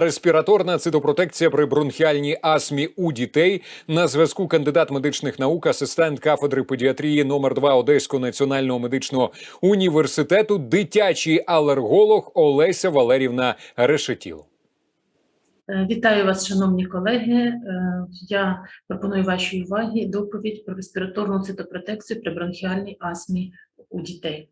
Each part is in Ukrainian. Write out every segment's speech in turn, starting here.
Респіраторна цитопротекція при бронхіальній астмі у дітей на зв'язку кандидат медичних наук, асистент кафедри педіатрії номер 2 Одеського національного медичного університету, дитячий алерголог Олеся Валерівна Решетіл. Е, Вітаю вас, шановні колеги. Е, Я пропоную вашій увазі доповідь про респіраторну цитопротекцію при бронхіальній астмі у дітей.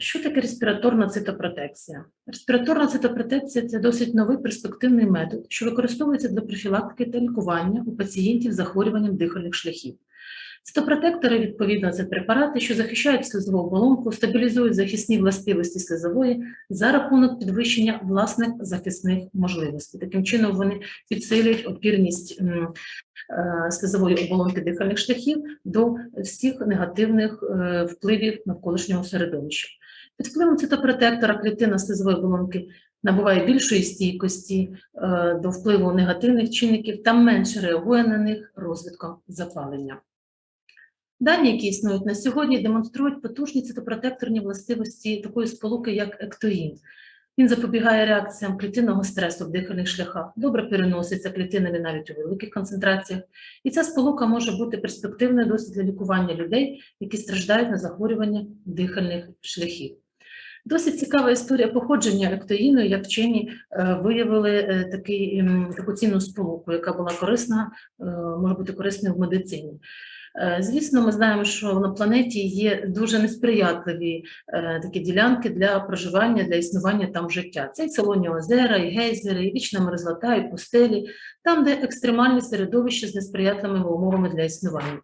Що таке респіраторна цитопротекція? Респіраторна цитопротекція це досить новий перспективний метод, що використовується для профілактики та лікування у пацієнтів з захворюванням дихальних шляхів. Цитопротектори, відповідно, це препарати, що захищають слизову оболонку, стабілізують захисні властивості слизової за рахунок підвищення власних захисних можливостей. Таким чином вони підсилюють опірність е, слизової оболонки дихальних шляхів до всіх негативних е, впливів навколишнього середовища. Під впливом цитопротектора клітина слизової оболонки набуває більшої стійкості е, до впливу негативних чинників та менше реагує на них розвитком запалення. Дані, які існують на сьогодні, демонструють потужні цитопротекторні властивості такої сполуки, як ектоїн. Він запобігає реакціям клітинного стресу в дихальних шляхах, добре переноситься клітинами навіть у великих концентраціях, і ця сполука може бути перспективною досить для лікування людей, які страждають на захворювання дихальних шляхів. Досить цікава історія походження ектоїну, як вчені е, виявили е, такий, ем, таку цінну сполуку, яка була корисна, е, може бути корисною в медицині. Звісно, ми знаємо, що на планеті є дуже несприятливі такі ділянки для проживання, для існування там життя. Це і солоні озера, і гейзери, і вічна мерзлота, і пустелі, там, де екстремальні середовища з несприятливими умовами для існування.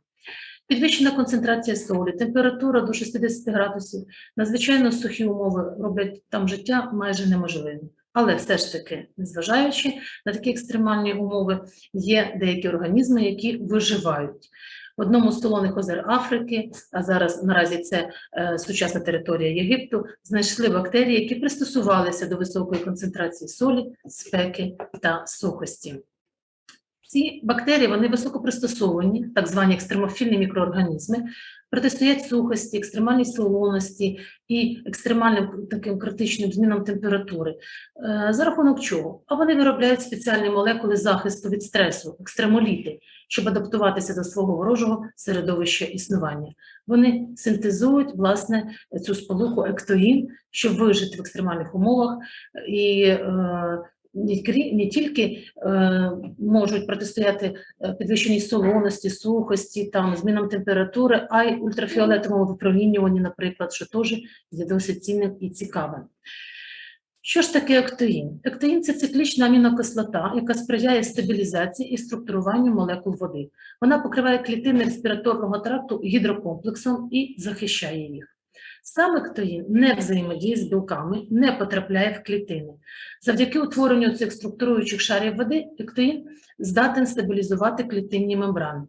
Підвищена концентрація солі, температура до 60 градусів, надзвичайно сухі умови роблять там життя майже неможливим. Але все ж таки, незважаючи на такі екстремальні умови, є деякі організми, які виживають. В одному з солоних озер Африки, а зараз наразі це е, сучасна територія Єгипту, знайшли бактерії, які пристосувалися до високої концентрації солі, спеки та сухості. Ці бактерії вони високо так звані екстремофільні мікроорганізми, протистоять сухості, екстремальній солоності і екстремальним таким критичним змінам температури. Е, За рахунок чого? А вони виробляють спеціальні молекули захисту від стресу, екстремоліти, щоб адаптуватися до свого ворожого середовища існування. Вони синтезують власне цю сполуку ектоїн, щоб вижити в екстремальних умовах і е, не тільки е, можуть протистояти е, підвищеній солоності, сухості, там, змінам температури, а й ультрафіолетовому випромінюванні, наприклад, що теж є досить цінним і цікавим. Що ж таке ектоїн? Ектоїн – це циклічна амінокислота, яка сприяє стабілізації і структуруванню молекул води. Вона покриває клітини респіраторного тракту гідрокомплексом і захищає їх. Сам ектоїн не взаємодіє з білками, не потрапляє в клітини. Завдяки утворенню цих структуруючих шарів води ектоїн здатен стабілізувати клітинні мембрани.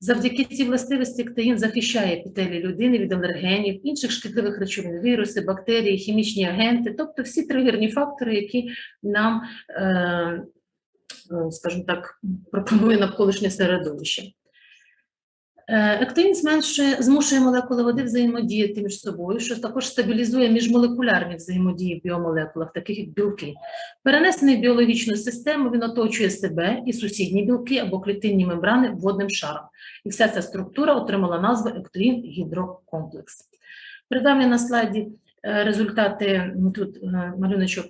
Завдяки цій властивості ектоїн захищає епітелії людини від алергенів, інших шкідливих речовин, віруси, бактерії, хімічні агенти, тобто всі тригерні фактори, які нам, е, е, скажімо так, пропонує навколишнє середовище. Е, зменшує, змушує молекули води взаємодіяти між собою, що також стабілізує міжмолекулярні взаємодії в біомолекулах, таких як білки. Перенесений в біологічну систему, він оточує себе і сусідні білки або клітинні мембрани водним шаром. І вся ця структура отримала назву ектоїн гідрокомплекс. Передав я на слайді е, результати тут е, малюночок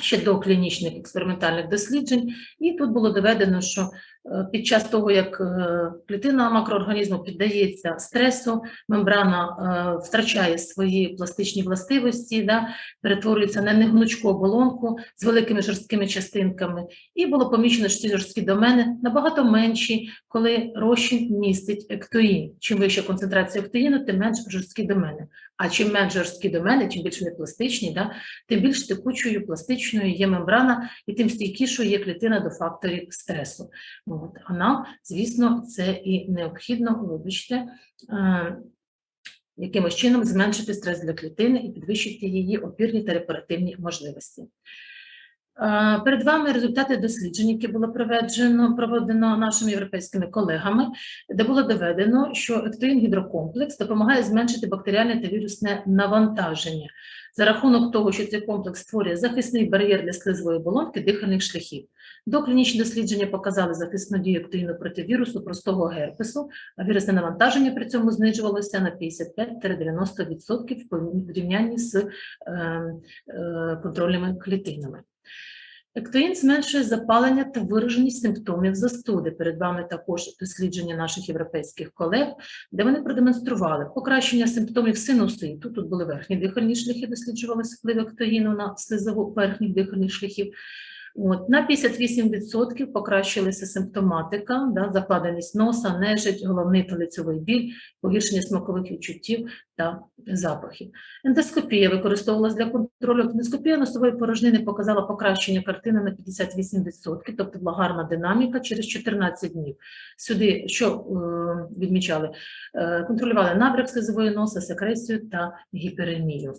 ще до клінічних експериментальних досліджень, і тут було доведено, що під час того, як е, клітина макроорганізму піддається стресу, мембрана е, втрачає свої пластичні властивості, да, перетворюється на негнучку оболонку з великими жорсткими частинками, і було помічено, що ці жорсткі домени набагато менші, коли розчин містить ектоїн. Чим вища концентрація ектоїну, тим менш жорсткі домени. А чим менш жорсткі домени, чим більш вони пластичні, да, тим більш текучою, пластичною є мембрана, і тим стійкішою є клітина до факторів стресу. От. А нам, звісно, це і необхідно, вибачте, е, якимось чином зменшити стрес для клітини і підвищити її опірні та репаративні можливості. Е, Перед вами результати досліджень, які було проведено, проведено нашими європейськими колегами, де було доведено, що ектоїн гідрокомплекс допомагає зменшити бактеріальне та вірусне навантаження за рахунок того, що цей комплекс створює захисний бар'єр для слизової оболонки дихальних шляхів. Доклінічні дослідження показали захисну дію ектоїну проти вірусу простого герпесу, а вірусне навантаження при цьому знижувалося на 55-90% в порівнянні з е, е, контрольними клітинами. Ектоїн зменшує запалення та вираженість симптомів застуди. Перед вами також дослідження наших європейських колег, де вони продемонстрували покращення симптомів синуситу. Тут були верхні дихальні шляхи, досліджувалися вплив ектоїну на слизову верхніх дихальних шляхів. От, на 58% покращилася симптоматика, да, закладеність носа, нежить, головний та лицьовий біль, погіршення смакових відчуттів та запахів. Ендоскопія використовувалась для контролю. Ендоскопія носової порожнини показала покращення картини на 58%, тобто була гарна динаміка через 14 днів. Сюди що е, відмічали? Е, контролювали набряк слизової носа, секресію та гіперемію.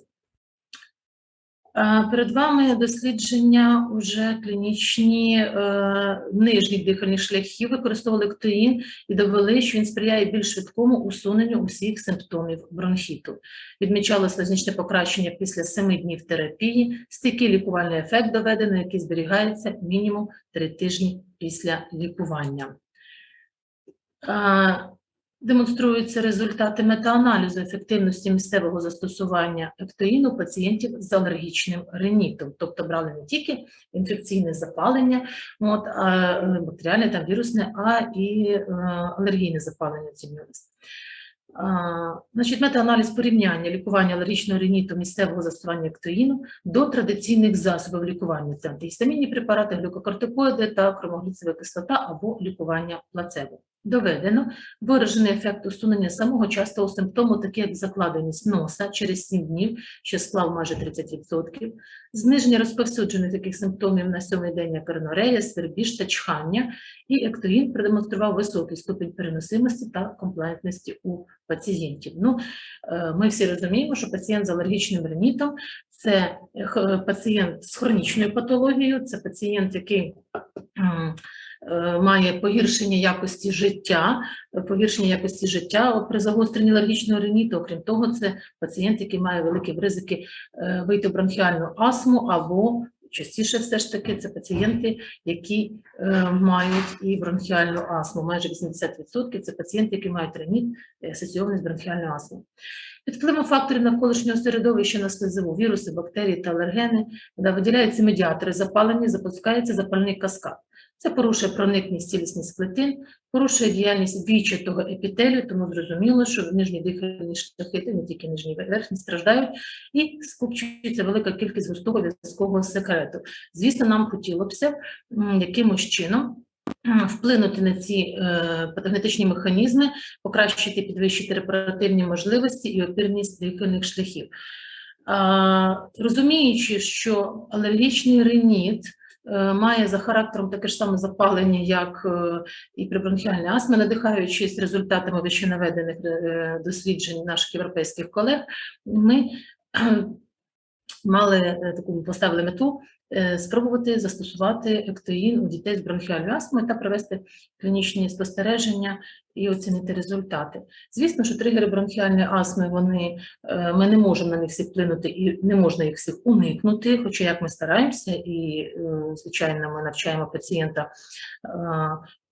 Перед вами дослідження уже клінічні е, нижніх дихальних шляхів, використовували ектоїн і довели, що він сприяє більш швидкому усуненню усіх симптомів бронхіту. Відмічалося значне покращення після 7 днів терапії, стійкий лікувальний ефект доведено, який зберігається мінімум 3 тижні після лікування. Демонструються результати метааналізу ефективності місцевого застосування ектоїну пацієнтів з алергічним ринітом, тобто брали не тільки інфекційне запалення, от, а, е, бактеріальне та вірусне, а і е, алергійне запалення. А, Значить, метааналіз порівняння лікування алергічного риніту місцевого застосування ектоїну до традиційних засобів лікування. Це антигістамінні препарати, глюкокортикоїди та кромогліцева кислота або лікування плацебо. Доведено. Виражений ефект усунення самого частого симптому, такі як закладеність носа через 7 днів, що склав майже 30%, зниження розповсюджених таких симптомів на сьомий день, як ринорея, свербіж та чхання, і ектоїн продемонстрував високий ступінь переносимості та комплектності у пацієнтів. Ну, е, ми всі розуміємо, що пацієнт з алергічним ринітом – це е, пацієнт з хронічною патологією, це пацієнт, який має погіршення якості життя, е, погіршення якості життя при загостренні алергічного риніту. Окрім того, це пацієнт, який має великі ризики е, вийти в бронхіальну астму або частіше все ж таки це пацієнти, які е, мають і бронхіальну астму. Майже 80% це пацієнти, які мають риніт е, асоційований з бронхіальною астмою. Під впливом факторів навколишнього середовища на слизову, віруси, бактерії та алергени да, виділяються медіатори запалення, запускається запальний каскад. Це порушує проникність цілісність клетин, порушує діяльність вічатого епітелію, тому зрозуміло, що нижні дихальні шляхи, не тільки нижні верхні, страждають і скупчується велика кількість густого в'язкового секрету. Звісно, нам хотілося якимось чином вплинути на ці е, патогенетичні механізми, покращити, підвищити репаративні можливості і опірність дихальних шляхів. А, розуміючи, що алергічний риніт е, має за характером таке ж саме запалення, як е, і при бронхіальній астмі, надихаючись результатами вищенаведених наведених досліджень наших європейських колег, ми мали е, таку поставили мету е, спробувати застосувати ектоїн у дітей з бронхіальною астмою та провести клінічні спостереження і оцінити результати. Звісно, що тригери бронхіальної астми вони е, ми не можемо на них всі вплинути і не можна їх всіх уникнути. Хоча як ми стараємося, і е, звичайно, ми навчаємо пацієнта е,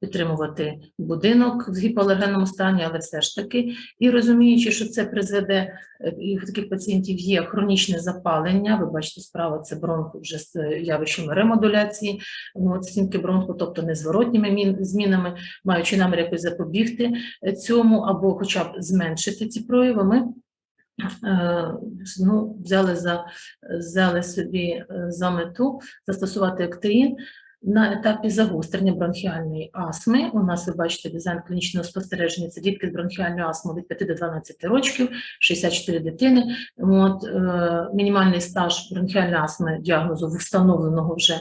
підтримувати будинок в гіпоалергенному стані, але все ж таки, і розуміючи, що це призведе е, і в таких пацієнтів є хронічне запалення. Ви бачите, справа це бронх вже з е, явищами ремодуляції, ну, стінки бронху, тобто незворотніми змінами, маючи намір якось запобігти е, цьому або хоча б зменшити ці прояви, ми ну, взяли, за, взяли собі за мету застосувати ектеїн на етапі загострення бронхіальної астми. У нас, ви бачите, дизайн клінічного спостереження. Це дітки з бронхіальною астмою від 5 до 12 років, 64 дитини. От, е, мінімальний стаж бронхіальної астми діагнозу встановленого вже е,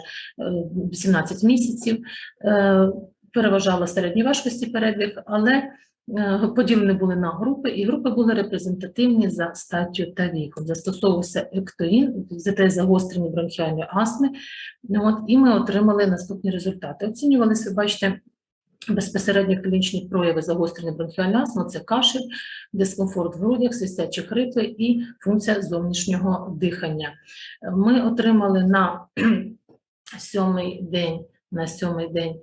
18 місяців. Е, переважала середні важкості перебіг, але е, поділені були на групи, і групи були репрезентативні за статтю та віком. Застосовувався ектоїн, ЗТ загострені бронхіальної астми, От, і ми отримали наступні результати. Оцінювалися, бачите, безпосередньо клінічні прояви загострення бронхіальної астми, це кашель, дискомфорт в грудях, свистячі хрипи і функція зовнішнього дихання. Ми отримали на сьомий день, на сьомий день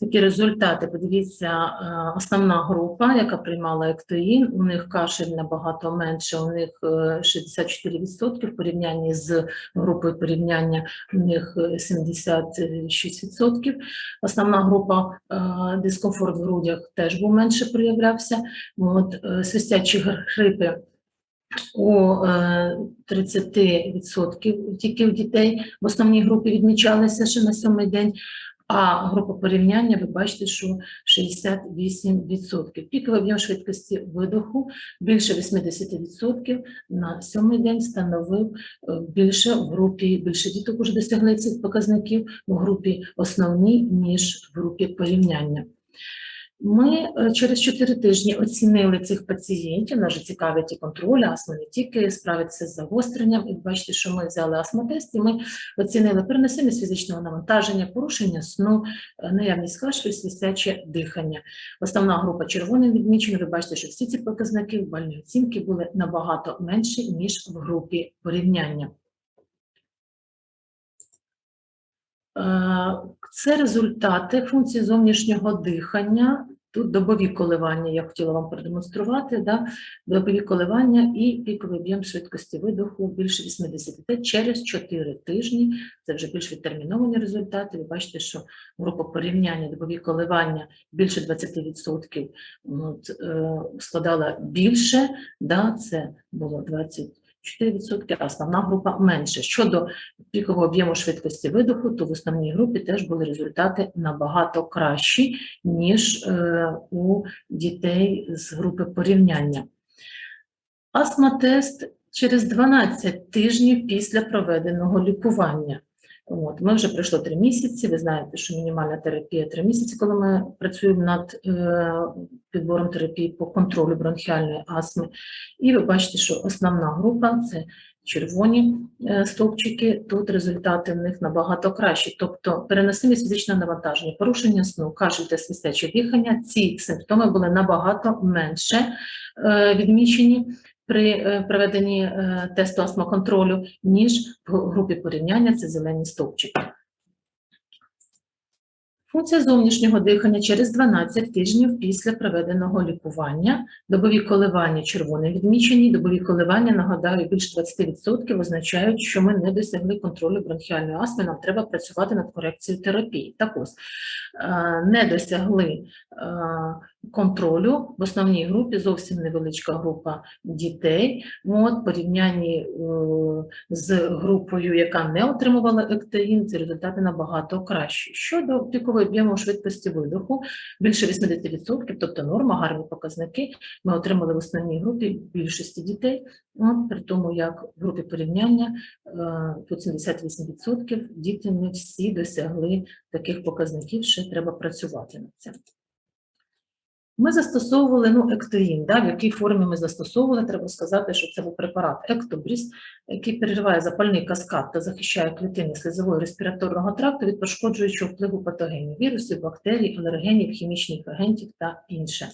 такі результати. Подивіться, е, основна група, яка приймала ектоїн, у них кашель набагато менше, у них е, 64% в порівнянні з групою порівняння, у них е, 76%. Основна група е, дискомфорт в грудях теж був менше проявлявся. От, е, свистячі гр- хрипи у е, 30% тільки в дітей в основній групі відмічалися ще на сьомий день, а група порівняння, ви бачите, що 68%. Піковий об'єм швидкості видоху більше 80% на сьомий день становив е, більше в групі, більше діток уже досягли цих показників в групі основній, ніж в групі порівняння. Ми е, через 4 тижні оцінили цих пацієнтів, нас же цікавить і контроль астми, не тільки справитися з загостренням. І бачите, що ми взяли астмотест, і ми оцінили переносимість фізичного навантаження, порушення сну, е, наявність кашлю, свистяче дихання. Основна група червоним відмічена. Ви бачите, що всі ці показники бальні оцінки були набагато менші, ніж в групі порівняння. Це результати функції зовнішнього дихання. Тут добові коливання, я хотіла вам продемонструвати, да? добові коливання і піковий об'єм швидкості видоху більше 80. Це через 4 тижні, це вже більш відтерміновані результати. Ви бачите, що група порівняння добові коливання більше 20% от, е, складала більше, да? це було 20. 4%, а основна група менше. Щодо пікового об'єму швидкості видоху, то в основній групі теж були результати набагато кращі, ніж е, у дітей з групи порівняння. Астма-тест через 12 тижнів після проведеного лікування. От, ми вже пройшло 3 місяці. Ви знаєте, що мінімальна терапія 3 місяці, коли ми працюємо над е, підбором терапії по контролю бронхіальної астми. І ви бачите, що основна група це червоні е, стовпчики. Тут результати в них набагато кращі. Тобто переносимість фізичного навантаження, порушення сну, кашель та свистяче дихання. Ці симптоми були набагато менше е, відмічені при е, проведенні е, тесту астмоконтролю, ніж в групі порівняння це зелені стовпчики. Функція зовнішнього дихання через 12 тижнів після проведеного лікування. Добові коливання червоним відмічені, добові коливання, нагадаю, більше 20% означають, що ми не досягли контролю бронхіальної астми, нам треба працювати над корекцією терапії. Так ось, е, не досягли контролю в основній групі, зовсім невеличка група дітей, от, порівнянні е, з групою, яка не отримувала ектеїн, ці результати набагато кращі. Щодо пікового об'єму швидкості видоху, більше 80%, тобто норма, гарні показники, ми отримали в основній групі більшості дітей, от, при тому як в групі порівняння е, тут 78% діти не всі досягли таких показників, ще треба працювати над цим. Ми застосовували ну, ектоїн, да, в якій формі ми застосовували, треба сказати, що це був препарат Ектобріс, який перериває запальний каскад та захищає клітини слізового респіраторного тракту від пошкоджуючого впливу патогенів, вірусів, бактерій, алергенів, хімічних агентів та інше.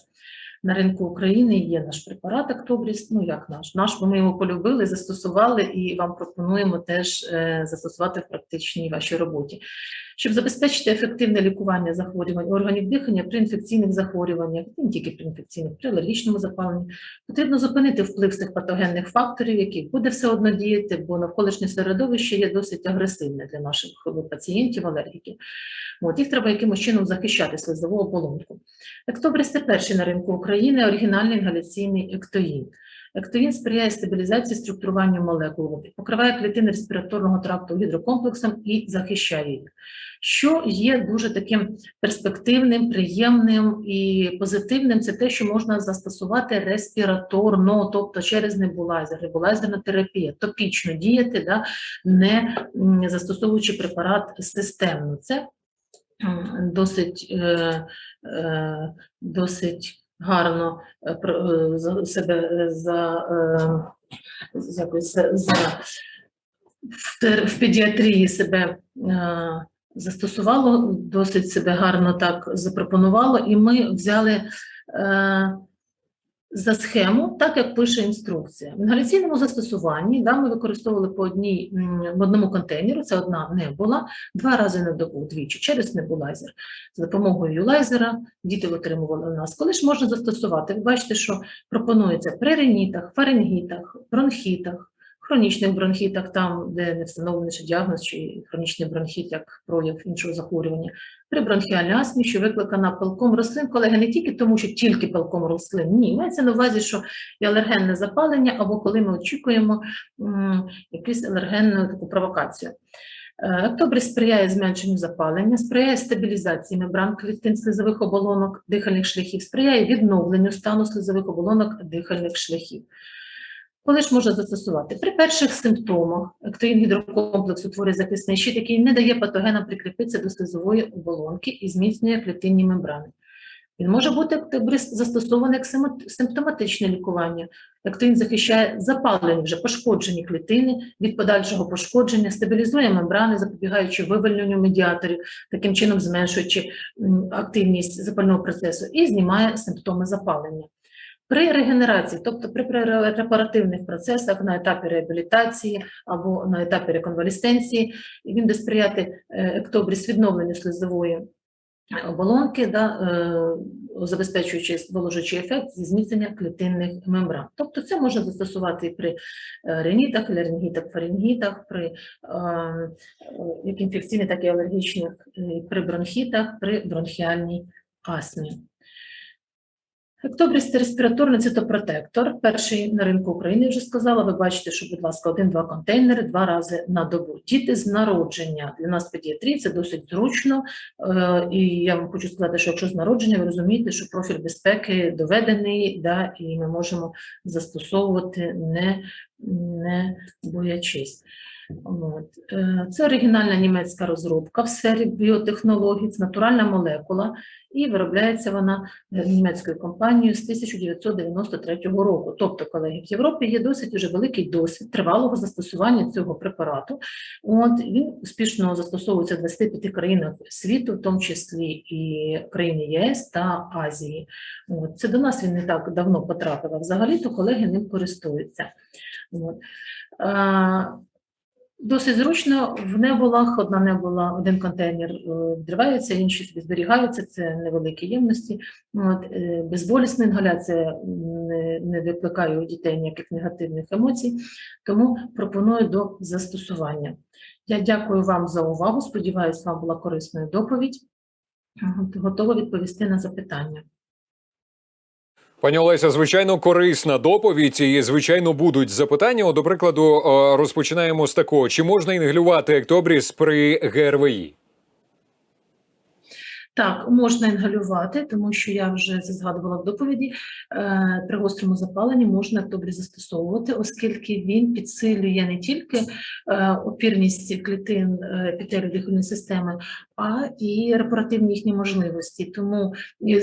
На ринку України є наш препарат Ектобріс, ну як наш, наш, бо ми його полюбили, застосували і вам пропонуємо теж е, застосувати в практичній вашій роботі. Щоб забезпечити ефективне лікування захворювань органів дихання при інфекційних захворюваннях, не тільки при інфекційних, при алергічному запаленні, потрібно зупинити вплив цих патогенних факторів, які буде все одно діяти, бо навколишнє середовище є досить агресивне для наших пацієнтів, алергіків. От, їх треба якимось чином захищати слизову оболонку. Ектобрис це перший на ринку України оригінальний інгаляційний ектоїн. Ектоїн сприяє стабілізації структуруванню молекул води, покриває клітини респіраторного тракту гідрокомплексом і захищає їх, що є дуже таким перспективним, приємним і позитивним. Це те, що можна застосувати респіраторно, тобто через небулайзер, небулайзерна терапія, топічно діяти, да, не застосовуючи препарат системно. Це досить, е, е, досить гарно е, е, себе за е, за, за в, педіатрії себе застосувало, досить себе гарно так запропонувало, і ми взяли за схему, так як пише інструкція. В інгаляційному застосуванні да, ми використовували по одній в одному контейнері, це одна небула, два рази на добу, двічі через небулайзер. За допомогою лайзера діти отримували у нас. Коли ж можна застосувати? Ви бачите, що пропонується при ринітах, фарингітах, бронхітах, хронічних бронхітах, там, де не встановлений діагноз, чи хронічний бронхіт як прояв іншого захворювання, при бронхіальній астмі, що викликана пилком рослин, колеги, не тільки тому, що тільки пилком рослин, ні, мається на увазі, що і алергенне запалення, або коли ми очікуємо якусь алергенну таку провокацію. Е, сприяє зменшенню запалення, сприяє стабілізації мембран клітин слизових оболонок дихальних шляхів, сприяє відновленню стану слизових оболонок дихальних шляхів. Коли ж можна застосувати? При перших симптомах ектоїн гідрокомплексу утворює захисний щит, який не дає патогенам прикріпитися до слизової оболонки і зміцнює клітинні мембрани. Він може бути застосований як симптоматичне лікування. Ектоїн захищає запалені вже пошкоджені клітини від подальшого пошкодження, стабілізує мембрани, запобігаючи вивільненню медіаторів, таким чином зменшуючи активність запального процесу і знімає симптоми запалення. При регенерації, тобто при репаративних процесах на етапі реабілітації або на етапі реконвалесценції, він буде сприяти е, ектобріс відновленню слизової оболонки, да, е, забезпечуючи зволожуючий ефект зі зміцнення клітинних мембран. Тобто це можна застосувати і при е, ринітах, ларингітах, фарингітах, при як інфекційних, так і алергічних, е, при бронхітах, при бронхіальній астмі. Ектобріс це респіраторний цитопротектор. Перший на ринку України вже сказала. Ви бачите, що, будь ласка, один-два контейнери два рази на добу. Діти з народження для нас педіатрії це досить зручно. Е, І я вам хочу сказати, що якщо з народження, ви розумієте, що профіль безпеки доведений, да, і ми можемо застосовувати не, не боячись. Е, Це оригінальна німецька розробка в сфері біотехнологій, це натуральна молекула, і виробляється вона е, німецькою компанією з 1993 року. Тобто, колеги, в Європі є досить уже великий досвід тривалого застосування цього препарату. От він успішно застосовується в 25 країнах світу, в тому числі і країни ЄС та Азії. От. Це до нас він не так давно потрапив, а взагалі то колеги ним користуються. От. Досить зручно в небулах, одна небула, один контейнер е, відривається, інші собі зберігаються, це невеликі ємності. От, е, безболісна інгаляція не, не викликає у дітей ніяких негативних емоцій, тому пропоную до застосування. Я дякую вам за увагу. Сподіваюсь, вам була корисною доповідь. Готова відповісти на запитання. Пані Олеся, звичайно, корисна доповідь, і звичайно будуть запитання. От, До прикладу, е, розпочинаємо з такого: чи можна інгалювати ектобріс при ГРВІ? Так, можна інгалювати, тому що я вже це згадувала в доповіді. е, При гострому запаленні можна добре застосовувати, оскільки він підсилює не тільки е, опірність клітин епітелію дихальної системи, а і репаративні їхні можливості. Тому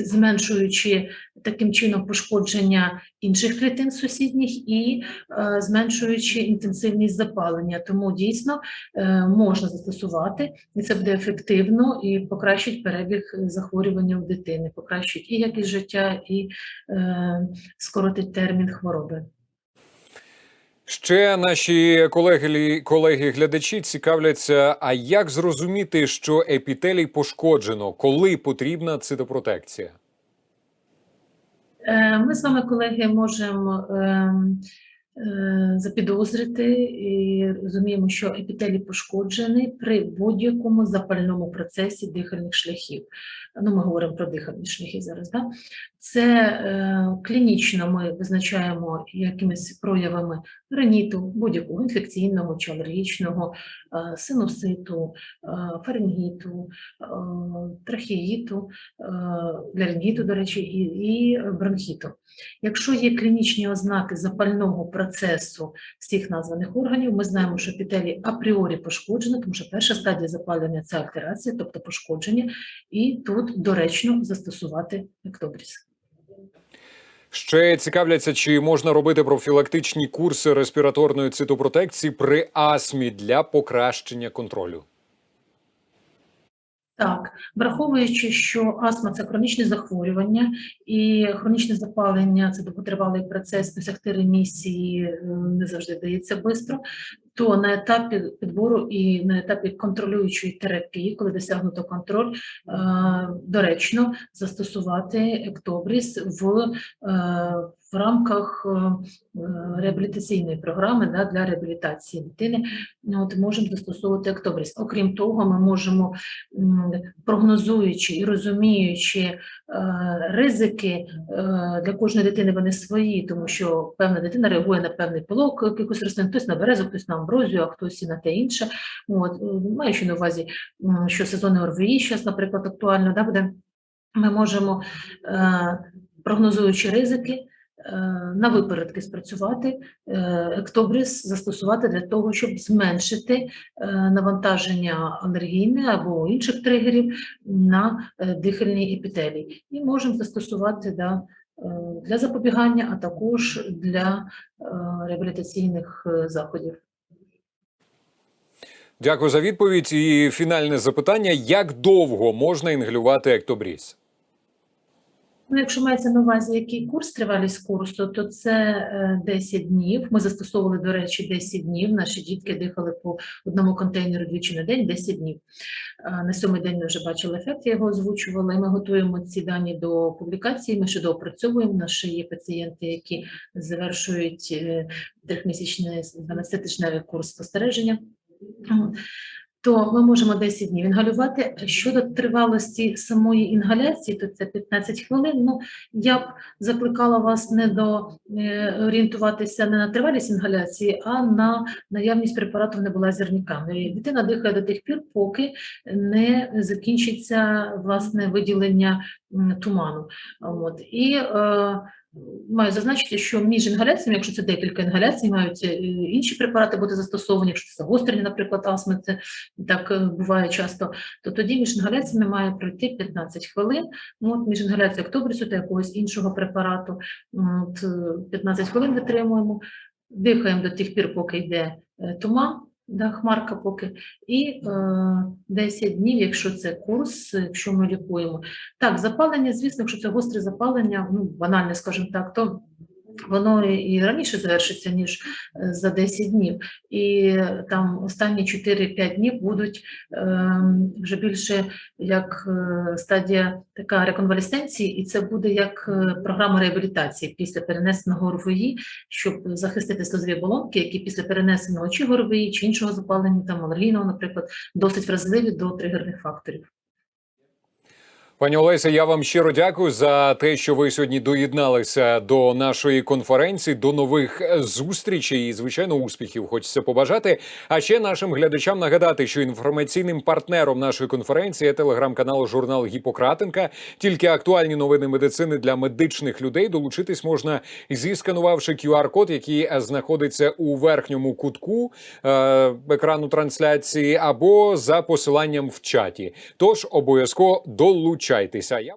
зменшуючи таким чином пошкодження інших клітин сусідніх і е, зменшуючи інтенсивність запалення. Тому дійсно е, можна застосувати, і це буде ефективно і покращить перебіг захворювання у дитини, покращить і якість життя, і е, скоротить термін хвороби. Ще наші колеги колеги глядачі цікавляться. А як зрозуміти, що епітелій пошкоджено, коли потрібна цитопротекція? Е, Ми з вами, колеги, можемо ем, е, запідозрити і розуміємо, що епітелій пошкоджений при будь-якому запальному процесі дихальних шляхів. Ну, ми говоримо про дихальні шляхи зараз. Да? Це е, клінічно ми визначаємо якимись проявами риніту, будь-якого інфекційного чи алергічного, е, синуситу, е, фарингіту, трахеїту, е, ларингіту, до речі, і, бронхіту. Якщо є клінічні ознаки запального процесу всіх названих органів, ми знаємо, що епітелій апріорі пошкоджено, тому що перша стадія запалення це альтерація, тобто пошкодження, і тут доречно застосувати ектобріс. Ще цікавляться, чи можна робити профілактичні курси респіраторної цитопротекції при астмі для покращення контролю. Так, враховуючи, що астма це хронічне захворювання, і хронічне запалення це довготривалий процес, досягти ремісії е, не завжди вдається швидко, то на етапі підбору і на етапі контролюючої терапії, коли досягнуто контроль, е, доречно застосувати ектобріс в, е, в рамках е, реабілітаційної програми да, для реабілітації дитини. От можемо застосовувати ектобріс. Окрім того, ми можемо прогнозуючи і розуміючи е, ризики е, для кожної дитини вони свої, тому що певна дитина реагує на певний пилок якихось рослин, хтось на березу, хтось на амброзію, а хтось і на те інше. От, е, маючи на увазі, що сезонне ОРВІ зараз, наприклад, актуально да, буде, ми можемо, е, прогнозуючи ризики, е, на випередки спрацювати, е, ектобріс застосувати для того, щоб зменшити е, навантаження алергійне або інших тригерів на е, дихальний епітелій. І можемо застосувати да, е, для запобігання, а також для е, реабілітаційних е, заходів. Дякую за відповідь. І фінальне запитання: як довго можна інгалювати ектобріз? Ну, якщо мається на увазі, який курс, тривалість курсу, то це е, 10 днів. Ми застосовували, до речі, 10 днів. Наші дітки дихали по одному контейнеру двічі на день, 10 днів. Е, На сьомий день ми вже бачили ефект, я його озвучувала. І ми готуємо ці дані до публікації. Ми ще доопрацьовуємо. Наші є пацієнти, які завершують е, трьохмісячний 12-тижневий курс спостереження. То ми можемо 10 днів інгалювати. Щодо тривалості самої інгаляції, то це 15 хвилин. Ну я б закликала вас не до е, орієнтуватися не на тривалість інгаляції, а на наявність препарату небулазерниками. Дитина дихає до тих пір, поки не закінчиться власне виділення туману. От і е, Маю зазначити, що між інгаляціями, якщо це декілька інгаляцій, мають е, інші препарати бути застосовані, якщо це загострення, наприклад, астми, це так е, буває часто, то тоді між інгаляціями має пройти 15 хвилин. Ну, От між інгаляцією октобрісу та якогось іншого препарату от, е, 15 хвилин витримуємо, дихаємо до тих пір, поки йде е, туман, да, хмарка поки, і е, 10 днів, якщо це курс, якщо ми лікуємо. Так, запалення, звісно, якщо це гостре запалення, ну, банальне, скажімо так, то воно і раніше завершиться, ніж е, за 10 днів. І е, там останні 4-5 днів будуть ем, вже більше як е, стадія така реконвалесценції, і це буде як програма реабілітації після перенесеного РВІ, щоб захистити слизові оболонки, які після перенесеного чи ГРВІ, чи іншого запалення, там алергійного, наприклад, досить вразливі до тригерних факторів. Пані Олеся, я вам щиро дякую за те, що ви сьогодні доєдналися до нашої конференції, до нових е, зустрічей і звичайно успіхів. Хочеться побажати. А ще нашим глядачам нагадати, що інформаційним партнером нашої конференції є телеграм-канал Журнал Гіппократенка. Тільки актуальні новини медицини для медичних людей долучитись можна зісканувавши QR-код, який е, знаходиться у верхньому кутку е, екрану трансляції, або за посиланням в чаті. Тож обов'язково долучайтеся. Я